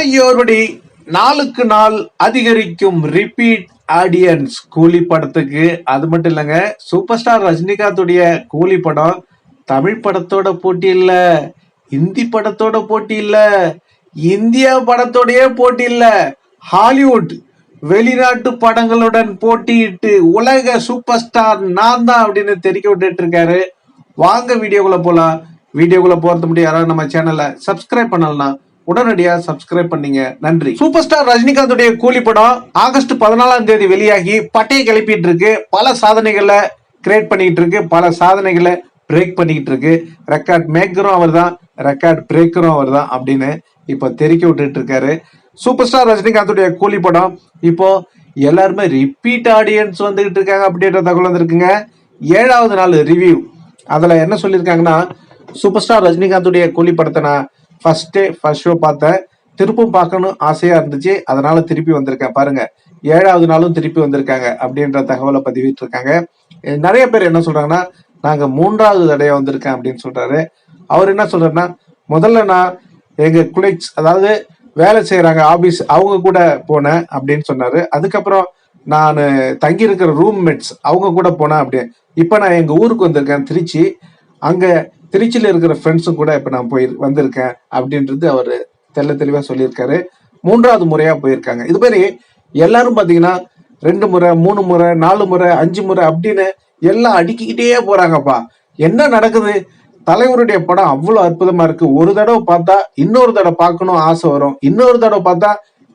Hi நாளுக்கு நாள் அதிகரிக்கும் ரிப்பீட் ஆடியன்ஸ் கூலி படத்துக்கு. அது மட்டும் இல்லைங்க சூப்பர் ஸ்டார் ரஜினிகாந்துடைய கூலி படம் தமிழ் படத்தோட போட்டி இல்லை இந்தி படத்தோட போட்டி இல்லை இந்தியா படத்தோடைய போட்டி இல்லை ஹாலிவுட் வெளிநாட்டு படங்களுடன் போட்டியிட்டு உலக சூப்பர் ஸ்டார் நான் தான் அப்படின்னு தெரிவிக்க விட்டுட்டு இருக்காரு வாங்க வீடியோக்குள்ள போலாம். வீடியோக்குள்ள போறது முடியும் யாராவது நம்ம சேனலை சப்ஸ்கிரைப் பண்ணலாம் உடனடியா சப்ஸ்கிரைப் பண்ணீங்க. நன்றி. சூப்பர் ஸ்டார் ரஜினிகாந்துடைய கூலி படம் ஆகஸ்ட் பதினாலாம் தேதி வெளியாகி பட்டையை கிளப்பிட்டு இருக்கு. பல சாதனைகளை கிரியேட் பண்ணிட்டு இருக்கு. பல சாதனைகளை பிரேக் பண்ணிக்கிட்டு இருக்கு. ரெக்கார்ட் மேக்கரும் அவர் தான் ரெக்கார்ட் பிரேக்கரும் அவர் தான் அப்படின்னு இப்போ தெரிவிக்க விட்டுட்டு இருக்காரு. சூப்பர் ஸ்டார் ரஜினிகாந்துடைய கூலி படம் இப்போ எல்லாருமே ரிப்பீட் ஆடியன்ஸ் வந்துகிட்டு இருக்காங்க அப்படின்ற தகவல் வந்திருக்குங்க. ஏழாவது நாள் ரிவ்யூ அதில் என்ன சொல்லியிருக்காங்கன்னா சூப்பர் ஸ்டார் ரஜினிகாந்துடைய கூலி படத்தை நான் ஃபர்ஸ்ட் டே ஃபர்ஸ்ட் ஷோ பார்த்தேன் திருப்பும் பார்க்கணும் ஆசையா இருந்துச்சு. அதனால திருப்பி வந்திருக்கேன். பாருங்க ஏழாவது நாளும் திருப்பி வந்திருக்காங்க அப்படின்ற தகவலை பதிவிட்டு இருக்காங்க நிறைய பேர் என்ன சொல்றாங்கன்னா நாங்க மூன்றாவது தடையா வந்திருக்கேன் அப்படின்னு சொல்றாரு. அவர் என்ன சொல்றாருன்னா முதல்ல நான் எங்க குளிக்ஸ் அதாவது வேலை செய்யறாங்க ஆபீஸ் அவங்க கூட போனேன் அப்படின்னு சொன்னாரு. அதுக்கப்புறம் நான் தங்கி இருக்கிற ரூம்மேட்ஸ் அவங்க கூட போனேன் அப்படின்னு. இப்போ நான் எங்க ஊருக்கு வந்திருக்கேன் திருச்சி. அங்க திருச்சியில் இருக்கிற ஃப்ரெண்ட்ஸும் கூட இப்போ நான் போய் வந்திருக்கேன் அப்படின்றது அவர் தெள்ள தெளிவாக சொல்லியிருக்காரு. மூன்றாவது முறையாக போயிருக்காங்க. இது மாதிரி எல்லாரும் பார்த்தீங்கன்னா ரெண்டு முறை மூணு முறை நாலு முறை அஞ்சு முறை அப்படின்னு எல்லாம் அடுக்கிக்கிட்டே போகிறாங்கப்பா என்ன நடக்குது? தலைவருடைய படம் அவ்வளோ அற்புதமா இருக்கு. ஒரு தடவை பார்த்தா இன்னொரு தடவை பார்க்கணும் ஆசை வரும். இன்னொரு தடவை பார்த்தா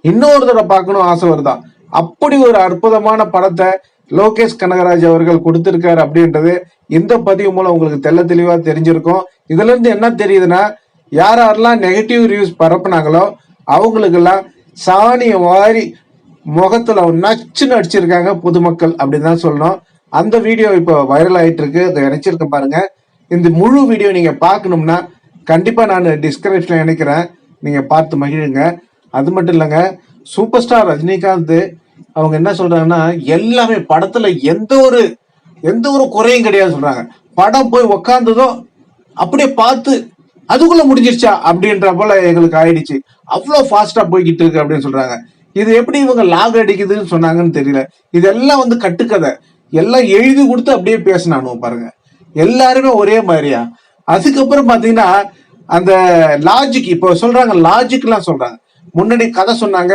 இன்னொரு தடவை பார்க்கணும் ஆசை வருதா? அப்படி ஒரு அற்புதமான படத்தை லோகேஷ் கனகராஜ் அவர்கள் கொடுத்திருக்காரு அப்படின்றது இந்த பதிவு மூலம் உங்களுக்கு தெள்ள தெளிவா தெரிஞ்சிருக்கும். இதுல இருந்து என்ன தெரியுதுன்னா யார் யாரெல்லாம் நெகட்டிவ் ரிவ்யூஸ் பரப்புனாங்களோ அவங்களுக்கெல்லாம் சாணியை வாரி முகத்துல நச்சுன்னு அடிச்சிருக்காங்க பொதுமக்கள் அப்படின்னு தான் சொல்லணும். அந்த வீடியோ இப்போ வைரல் ஆயிட்டு இருக்கு அதை இணைச்சிருக்கேன் பாருங்க. இந்த முழு வீடியோ நீங்க பார்க்கணும்னா கண்டிப்பா நான் டிஸ்கிரிப்ஷன்ல இணைக்கிறேன் நீங்க பார்த்து மகிழுங்க. அது மட்டும் இல்லைங்க சூப்பர் ஸ்டார் ரஜினிகாந்த் அவங்க என்ன சொல்றாங்கன்னா எல்லாமே படத்துல எந்த ஒரு எந்த ஒரு குறையும் கிடையாது சொல்றாங்க. படம் போய் உக்காந்ததோ அப்படியே பார்த்து அதுக்குள்ள முடிஞ்சிருச்சா அப்படின்ற போல எங்களுக்கு ஆயிடுச்சு. அவ்வளோ ஃபாஸ்டா போய்கிட்டு இருக்கு அப்படின்னு சொல்றாங்க. இது எப்படி இவங்க லாக் அடிக்குதுன்னு சொன்னாங்கன்னு தெரியல. இதெல்லாம் வந்து கட்டுக்கதை. எல்லாம் எழுதி கொடுத்து அப்படியே பேசினானு பாருங்க. எல்லாருமே ஒரே மாதிரியா? அதுக்கப்புறம் பாத்தீங்கன்னா அந்த லாஜிக் இப்போ சொல்றாங்க லாஜிக்லாம் சொல்றாங்க. முன்னாடி கதை சொன்னாங்க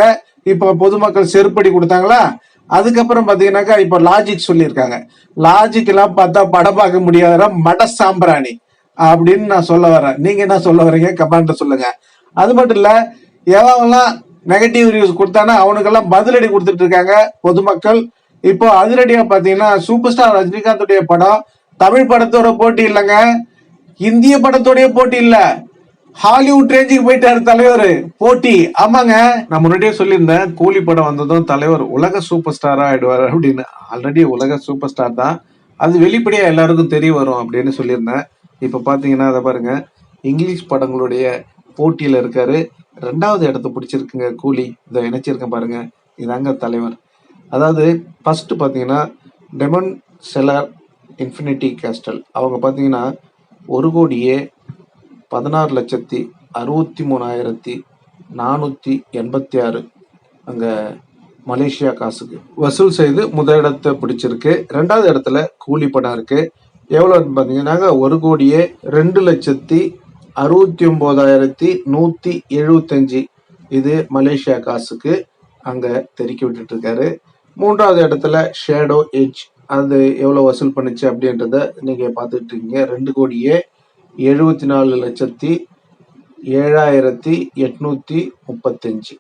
இப்போ பொதுமக்கள் செருப்படி கொடுத்தாங்களா? அதுக்கப்புறம் பாத்தீங்கன்னாக்கா இப்போ லாஜிக் சொல்லியிருக்காங்க. லாஜிக் எல்லாம் பார்த்தா படம் பார்க்க முடியாத மட சாம்பிராணி அப்படின்னு நான் சொல்ல வரேன். நீங்க என்ன சொல்ல வரீங்க? கமெண்ட்ல சொல்லுங்க. அது மட்டும் இல்ல எவன்லாம் நெகட்டிவ் ரிவ்யூஸ் கொடுத்தானா அவனுக்கெல்லாம் பதிலடி கொடுத்துட்டு இருக்காங்க பொதுமக்கள். இப்போ அதிரடியா பாத்தீங்கன்னா சூப்பர் ஸ்டார் ரஜினிகாந்துடைய படம் தமிழ் படத்தோட போட்டி இல்லைங்க. இந்திய படத்தோடைய போட்டி இல்லை. ஹாலிவுட் ரேஞ்சுக்கு போயிட்டாரு தலைவர். போட்டி. ஆமாங்க நான் முன்னாடியே சொல்லியிருந்தேன் கூலி படம் வந்ததும் தலைவர் உலக சூப்பர் ஸ்டாரா ஆயிடுவார் அப்படின்னு. ஆல்ரெடி உலக சூப்பர் ஸ்டார் தான். அது வெளிப்படையா எல்லாருக்கும் தெரிய வரும் அப்படின்னு சொல்லியிருந்தேன். இப்ப பாத்தீங்கன்னா அதை பாருங்க. இங்கிலீஷ் படங்களுடைய போட்டியில இருக்காரு. ரெண்டாவது இடத்த பிடிச்சிருக்குங்க கூலி. இதை இணைச்சிருக்கேன் பாருங்க. இதாங்க தலைவர். அதாவது ஃபர்ஸ்ட் பாத்தீங்கன்னா டெமன் செலர் இன்ஃபினிட்டி கேஸ்டல் அவங்க பாத்தீங்கன்னா ஒரு கோடியே பதினாறு லட்சத்தி அறுபத்தி மூணாயிரத்தி நானூற்றி எண்பத்தி ஆறு அங்கே மலேசியா காசுக்கு. வசூல் செய்து முதலிடத்தை பிடிச்சிருக்கு. ரெண்டாவது இடத்துல கூலி படம் இருக்கு. எவ்வளோன்னு பார்த்தீங்கன்னாக்கா ஒரு கோடியே ரெண்டு லட்சத்தி அறுபத்தி ஒம்போதாயிரத்தி நூற்றி எழுபத்தஞ்சி இது மலேசியா காசுக்கு அங்கே தெறிக்கி விட்டுட்டுருக்காரு மூன்றாவது இடத்துல ஷேடோ எஜ் அது எவ்வளோ வசூல் பண்ணுச்சு அப்படின்றத நீங்கள் பார்த்துட்டு இருக்கீங்க. ரெண்டு கோடியே எழுபத்தி நாலு லட்சத்தி ஏழாயிரத்தி எட்நூத்தி முப்பத்தஞ்சு.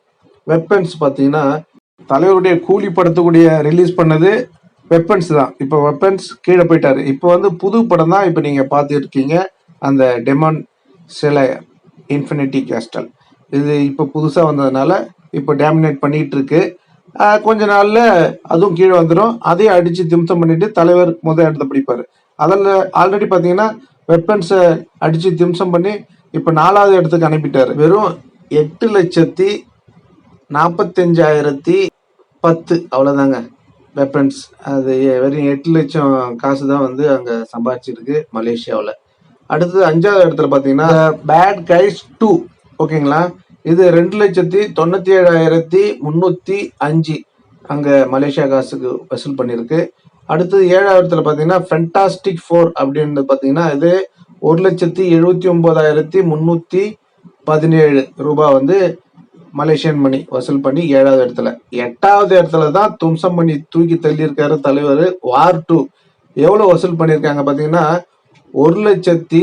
வெப்பன்ஸ் பார்த்தீங்கன்னா தலைவருடைய கூலி படத்துக்கூடிய ரிலீஸ் பண்ணது வெப்பன்ஸ் தான். இப்போ வெப்பன்ஸ் கீழே போயிட்டாரு. இப்போ வந்து புது படம் தான் இப்போ நீங்கள் பார்த்துருக்கீங்க. அந்த டெமான் சிலை இன்ஃபினிட்டி கேஸ்டல் இது இப்போ புதுசாக வந்ததுனால இப்போ டேமினேட் பண்ணிட்டு இருக்கு கொஞ்ச நாள்ல அதுவும் கீழே வந்துடும் அதையும் அடிச்சு திம்சம் பண்ணிட்டு தலைவர் முதல் இடத்த பிடிப்பாரு. அதில் ஆல்ரெடி பார்த்தீங்கன்னா வெப்பன்ஸை அடித்து திம்சம் பண்ணி இப்போ நாலாவது இடத்துக்கு அனுப்பிட்டார். வெறும் எட்டு லட்சத்தி நாற்பத்தஞ்சாயிரத்தி பத்து. அவ்வளோதாங்க வெப்பன்ஸ் அது வெறும் எட்டு லட்சம் காசு தான் வந்து அங்கே சம்பாதிச்சிருக்கு மலேசியாவில். அடுத்தது அஞ்சாவது இடத்துல பார்த்தீங்கன்னா பேட் கைஸ் டூ ஓகேங்களா? இது ரெண்டு லட்சத்தி தொண்ணூற்றி ஏழாயிரத்தி முந்நூற்றி அஞ்சு அங்கே மலேசியா காசுக்கு வசூல் பண்ணியிருக்கு. அடுத்தது ஏழாயிரத்துல பாத்தீங்கன்னா ஃபென்டாஸ்டிக் ஃபோர் அப்படின்னு பாத்தீங்கன்னா இது ஒரு லட்சத்தி எழுபத்தி ஒன்பதாயிரத்தி முன்னூத்தி பதினேழு ரூபாய் வந்து மலேசியன் மணி வசூல் பண்ணி ஏழாவது இடத்துல. எட்டாவது இடத்துல தான் தும்சம் பண்ணி தூக்கி தள்ளியிருக்காரு தலைவர் வார் டூ எவ்வளோ வசூல் பண்ணியிருக்காங்க பார்த்தீங்கன்னா ஒரு லட்சத்தி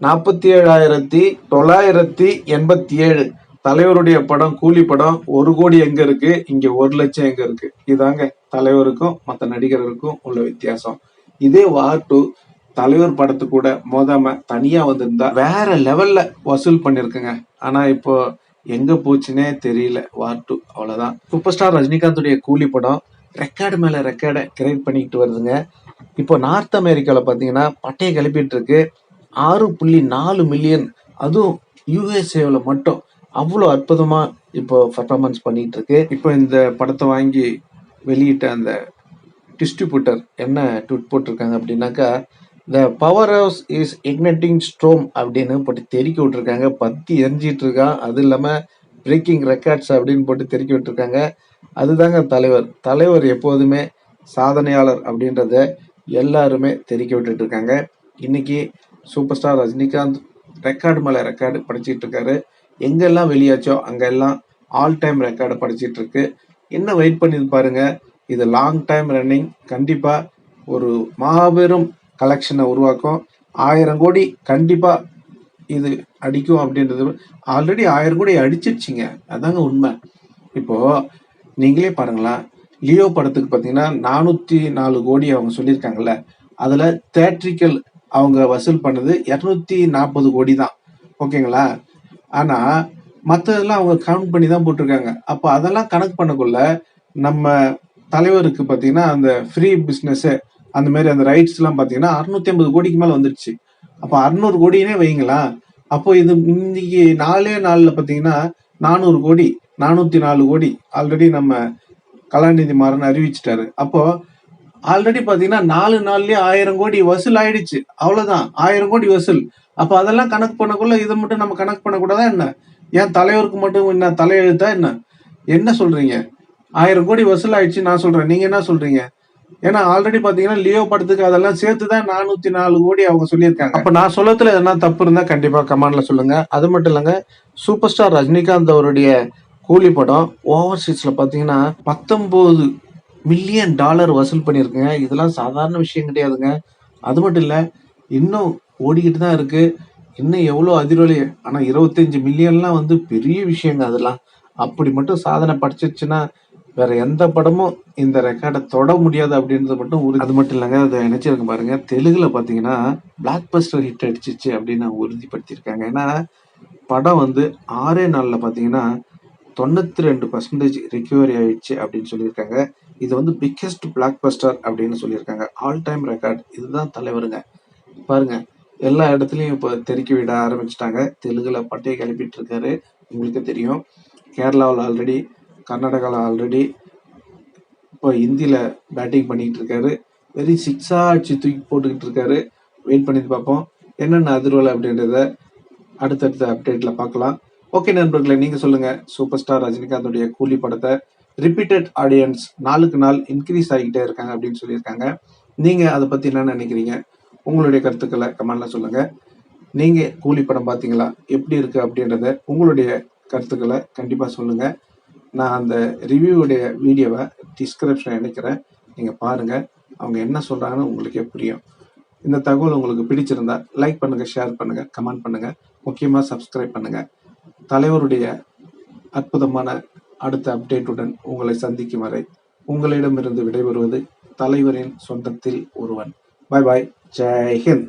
நாற்பத்தி ஏழாயிரத்தி தொள்ளாயிரத்தி எண்பத்தி ஏழு. தலைவருடைய படம் கூலி படம் ஒரு கோடி எங்க இருக்கு? இங்க ஒரு லட்சம் எங்க இருக்கு? இதாங்க தலைவருக்கும் மற்ற நடிகர்களுக்கும் உள்ள வித்தியாசம். இதே வார் டூ தலைவர் படத்து கூட மோதாம தனியா வந்திருந்தா வேற லெவல்ல வசூல் பண்ணிருக்குங்க. ஆனா இப்போ எங்க போச்சுன்னே தெரியல வார் டூ அவ்வளவுதான். சூப்பர் ஸ்டார் ரஜினிகாந்துடைய கூலி படம் ரெக்கார்டு மேல ரெக்கார்டை கிரியேட் பண்ணிக்கிட்டு வருதுங்க. இப்போ நார்த் அமெரிக்காவில் பார்த்தீங்கன்னா பட்டையை கிளப்பிட்டு இருக்கு. ஆறு புள்ளி நாலு மில்லியன் அதுவும் யூஎஸ்ஏவில் மட்டும் அவ்வளோ அற்புதமா இப்போ பர்ஃபார்மன்ஸ் பண்ணிட்டு இருக்கு இப்போ இந்த படத்தை வாங்கி வெளியிட்ட அந்த டிஸ்ட்ரிபியூட்டர் என்ன ட்விட் போட்டிருக்காங்க அப்படின்னாக்கா the power house is igniting storm அப்படின்னு போட்டு தெருக்கி விட்டுருக்காங்க. பத்தி எரிஞ்சிட்டு இருக்கான் அது இல்லாமல் பிரேக்கிங் ரெக்கார்ட்ஸ் அப்படின்னு போட்டு தெருக்கி விட்டுருக்காங்க. அதுதாங்க தலைவர். தலைவர் எப்போதுமே சாதனையாளர் அப்படின்றத எல்லாருமே தெருக்கி விட்டுட்டு இருக்காங்க. இன்னைக்கு சூப்பர் ஸ்டார் ரஜினிகாந்த் ரெக்கார்டு மேலே ரெக்கார்டு படிச்சுட்டு இருக்காரு. எங்கெல்லாம் வெளியாச்சோ அங்கெல்லாம் ஆல் டைம் ரெக்கார்டு படிச்சிட்டு இருக்கு என்ன வெயிட் பண்ணி பாருங்க. இது லாங் டைம் ரன்னிங் கண்டிப்பாக ஒரு மாபெரும் கலெக்ஷனை உருவாக்கும். ஆயிரம் கோடி கண்டிப்பாக இது அடிக்கும் அப்படின்றது. ஆல்ரெடி ஆயிரம் கோடி அடிச்சிருச்சிங்க. அதாங்க உண்மை. இப்போது நீங்களே பாருங்களேன். லியோ படத்துக்கு பார்த்தீங்கன்னா நானூற்றி நாலு கோடி அவங்க சொல்லியிருக்காங்கல்ல. அதில் தேட்ரிக்கல் அவங்க வசூல் பண்ணது இரநூத்தி நாற்பது கோடி தான். ஓகேங்களா? ஆனால் மற்றதெல்லாம் அவங்க கவுண்ட் பண்ணி தான் போட்டிருக்காங்க. அப்போ அதெல்லாம் கணக்கு பண்ணக்குள்ள நம்ம தலைவருக்கு பார்த்தீங்கன்னா அந்த ஃப்ரீ பிஸ்னஸ்ஸு அந்த மாதிரி அந்த ரைட்ஸ் எல்லாம் பார்த்தீங்கன்னா அறுநூத்தி ஐம்பது கோடிக்கு மேலே வந்துருச்சு. அப்போ அறுநூறு கோடினே வைங்களா அப்போ இது இன்னைக்கு நாலே நாளில் பார்த்தீங்கன்னா நானூறு கோடி நானூற்றி நாலு கோடி ஆல்ரெடி நம்ம கலாநிதி மாறன் அறிவிச்சிட்டாரு. அப்போ ஆல்ரெடி பாத்தீங்கன்னா நாலு நாள்லயே ஆயிரம் கோடி வசூல் ஆயிடுச்சு அவ்வளவுதான். ஆயிரம் கோடி வசூல். அப்போ அதெல்லாம் கணக்கு பண்ணக்குள்ள இதை மட்டும் நம்ம கணக்கு பண்ணக்கூடாதா என்ன? ஏன் தலைவருக்கு மட்டும் என்ன தலையெழுத்தா என்ன? என்ன சொல்றீங்க? ஆயிரம் கோடி வசூல் ஆயிடுச்சு நான் சொல்றேன். நீங்க என்ன சொல்றீங்க? ஏன்னா ஆல்ரெடி பாத்தீங்கன்னா லியோ படத்துக்கு அதெல்லாம் சேர்த்து தான் நானூத்தி நாலு கோடி அவங்க சொல்லியிருக்காங்க. அப்ப நான் சொல்லத்துல எதனா தப்பு இருந்தா கண்டிப்பா கமாண்ட்ல சொல்லுங்க. அது மட்டும் இல்லைங்க சூப்பர் ஸ்டார் ரஜினிகாந்த் அவருடைய கூலி படம் ஓவர்சீஸ்ல பாத்தீங்கன்னா பத்தொன்பது மில்லியன் டாலர் வசூல் பண்ணியிருக்குங்க. இதெல்லாம் சாதாரண விஷயம் கிடையாதுங்க. அது மட்டும் இல்லை இன்னும் ஓடிக்கிட்டு தான் இருக்கு. இன்னும் எவ்வளோ அதிரொலி ஆனால் இருபத்தஞ்சு மில்லியன்லாம் வந்து பெரிய விஷயங்க அதெல்லாம். அப்படி மட்டும் சாதனை படிச்சிருச்சுன்னா வேற எந்த படமும் இந்த ரெக்கார்டை தொட முடியாது அப்படின்றது மட்டும் உறுதி. அது மட்டும் இல்லைங்க அதை நினைச்சிருக்க பாருங்க. தெலுங்குல பார்த்தீங்கன்னா பிளாக் பஸ்டர் ஹிட் அடிச்சிச்சு அப்படின்னு உறுதிப்படுத்தியிருக்காங்க. ஏன்னா படம் வந்து ஆறே நாளில் பார்த்தீங்கன்னா தொண்ணூத்தி ரெண்டு பர்சன்டேஜ் ரிகவரி ஆயிடுச்சு அப்படின்னு சொல்லியிருக்காங்க. இது வந்து பிக்கெஸ்ட் பிளாக் பஸ்டர் அப்படின்னு சொல்லியிருக்காங்க. ஆல் டைம் ரெக்கார்ட் இதுதான் தலைவருங்க. பாருங்க எல்லா இடத்துலையும் இப்போ தெருக்கி விட ஆரம்பிச்சிட்டாங்க. தெலுங்குல பட்டையை கிளப்பிட்டு இருக்காரு உங்களுக்கு தெரியும். கேரளாவில் ஆல்ரெடி கர்நாடகாவில் ஆல்ரெடி இப்போ ஹிந்தியில் பேட்டிங் பண்ணிக்கிட்டு இருக்காரு வெரி சிக்ஸா அடிச்சு தூக்கி போட்டுக்கிட்டு இருக்காரு வெயிட் பண்ணி பார்ப்போம். என்னென்ன அதிர்வலை அப்படின்றத அடுத்தடுத்த அப்டேட்ல பார்க்கலாம். ஓகே நண்பர்களே நீங்க சொல்லுங்க. சூப்பர் ஸ்டார் ரஜினிகாந்தோடைய கூலி படத்தை ரிப்பீட்டட் ஆடியன்ஸ் நாளுக்கு நாள் இன்க்ரீஸ் ஆகிட்டே இருக்காங்க அப்படின்னு சொல்லியிருக்காங்க. நீங்க அதை பத்தி என்ன நினைக்கிறீங்க? உங்களுடைய கருத்துக்களை கமெண்ட்ல சொல்லுங்க. நீங்க கூலி படம் பார்த்தீங்களா எப்படி இருக்கு அப்படின்றத உங்களுடைய கருத்துக்களை கண்டிப்பாக சொல்லுங்க. நான் அந்த ரிவ்யூவுடைய வீடியோவை டிஸ்கிரிப்ஷன் இணைக்கிறேன். நீங்கள் பாருங்க. அவங்க என்ன சொல்கிறாங்கன்னு உங்களுக்கே புரியும். இந்த தகவல் உங்களுக்கு பிடிச்சிருந்தா லைக் பண்ணுங்கள் ஷேர் பண்ணுங்கள் கமெண்ட் பண்ணுங்கள் முக்கியமாக சப்ஸ்கிரைப் பண்ணுங்கள் தலைவருடைய அற்புதமான அடுத்த அப்டேட்டுடன் உங்களை சந்திக்கும் வரை உங்களிடமிருந்து விடைபெறுவது தலைவரின் சொந்தத்தில் ஒருவன். பாய் பாய் ஜெய் ஹிந்த்